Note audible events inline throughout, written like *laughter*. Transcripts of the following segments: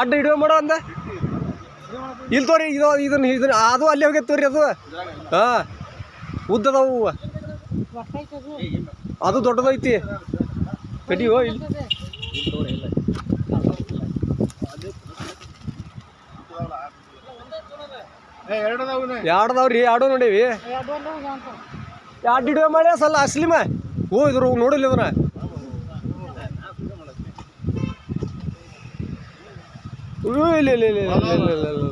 ಅಡ್ಡ ಹಿಡಿಯೋ ಮಾಡೋ ಅಂದ. ಇಲ್ಲಿ ತೋರಿ ಇದು ಇದನ್ನ ಇದನ್ನ ಅದು ಅಲ್ಲಿ ಹೋಗಿ ತೋರಿ ಅದು. ಹಾಂ ಉದ್ದದವು. ಅದು ದೊಡ್ಡದೈತಿ. ಕಡಿಯೋ ಇಲ್ಲಿ. ಎರಡದವ್ರಿ ಎರಡು ನೋಡೀವಿ. ಎರಡು ಹಿಡಿಯೋ ಮಾಡಿ ಸಲ ಅಸ್ಲಿಮ. ಓ ಇದ್ರು ನೋಡಿಲ್ಲ ಇದನ್ನ. ಇಲ್ಲ ಇಲ್ಲ ಇಲ್ಲ ಇಲ್ಲ ಇಲ್ಲ ಇಲ್ಲ ಇಲ್ಲ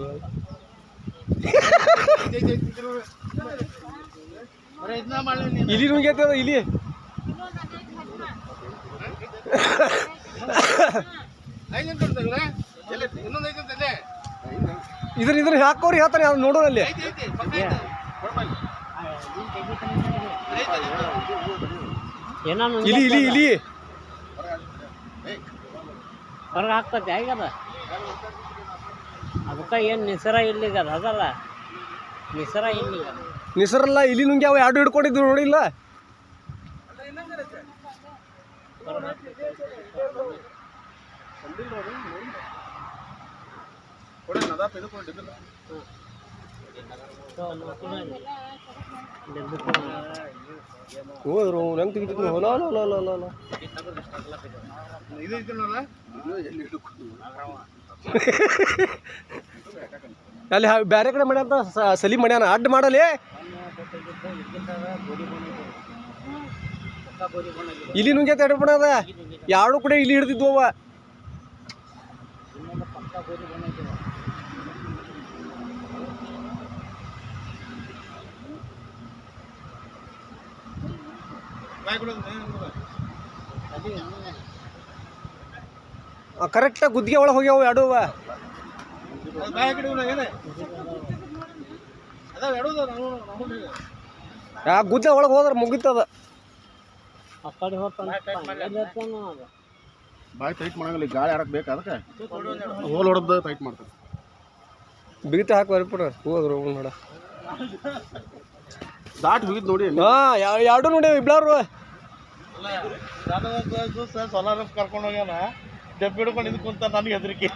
ಇಲಿ ಇಲಿ ಇದ್ರ ಇದ್ರ ಹಾಕೋರಿ ಹೇಳ್ತಾರೆ ಅದು ನೋಡೋದಲ್ಲಿ ಇಲಿ ಇಲಿ ಇಲಿ ಹೊರಗೆ ಹಾಕ್ತೈತೆ ಹೇಗದ? ಅದಕ್ಕೆ ಏನು ನಿಸರ ಇಲ್ಲಿಗದ ಅದಲ್ಲ. ನಿಸರ ಇಲ್ಲಿಗ. ನಿಸರಲ್ಲ ಇಲಿ ಅವು ಎರಡು ಹಿಡ್ಕೊಂಡಿದ್ರು ನೋಡಿಲ್ಲ ಹೋದ್ರು ಹೆಂಗೆ ತೆಗಿತಿದ್ನು ಹೊಲ ಹೊಲ ಹೊಲ ಹೊಲ *laughs* ಅಲ್ಲಿ ಬೇರೆ ಕಡೆ ಮಾಡ್ಯಾನ ಸಲಿ ಮಾಡ್ಯಾನ? ಅಡ್ಡ ಮಾಡಲಿ. ಇಲ್ಲಿ ನುಂಗೆ ಎರಡು ಬಣ್ಣ ಅದ ಎರಡು ಕೂಡ ಇಲ್ಲಿ ಹಿಡ್ದಿದ್ವು ಅವ. ಕರೆಕ್ಟಾಗಿ ಗುದ್ದಿಗೆ ಒಳಗೆ ಹೋಗ್ಯಾವ ಎರಡು ಅವ. ಯಾ ಗುದ್ದ ಒಳಗೆ ಹೋದ್ರೆ ಮುಗಿತದ. ಆ ಕಡೆ ಹೋಗ್ತಾನೆ ಬಾಯಿ ಟೈಟ್ ಮಾಡಂಗಿಲ್ಲ ಈಗ ಗಾಳಿ ಆಡಕ್ ಬೇಕಾ ಅದಕ್ಕೆ? ಹೋಲ್ ಹೊಡೆದ ಟೈಟ್ ಮಾಡ್ತಾರೆ. ಬಿಗಿತ ಹಾಕಿ ಬರ್ಬಿಡ ಹೋದ್ರು ನೋಡ. ದಾಟ್ ಹೋಗಿದ್ ನೋಡಿ. ಹಾ ಎರಡು ನೋಡಿ ಇಬ್ಲಾರು ಸೋಲಾರ್ ಕರ್ಕೊಂಡು ಹೋಗ್ಯಾನ. ಡಬ್ಬಿ ಇದು ಕುಂತ ನನಗೆ ಹೆದರಿಕೆ.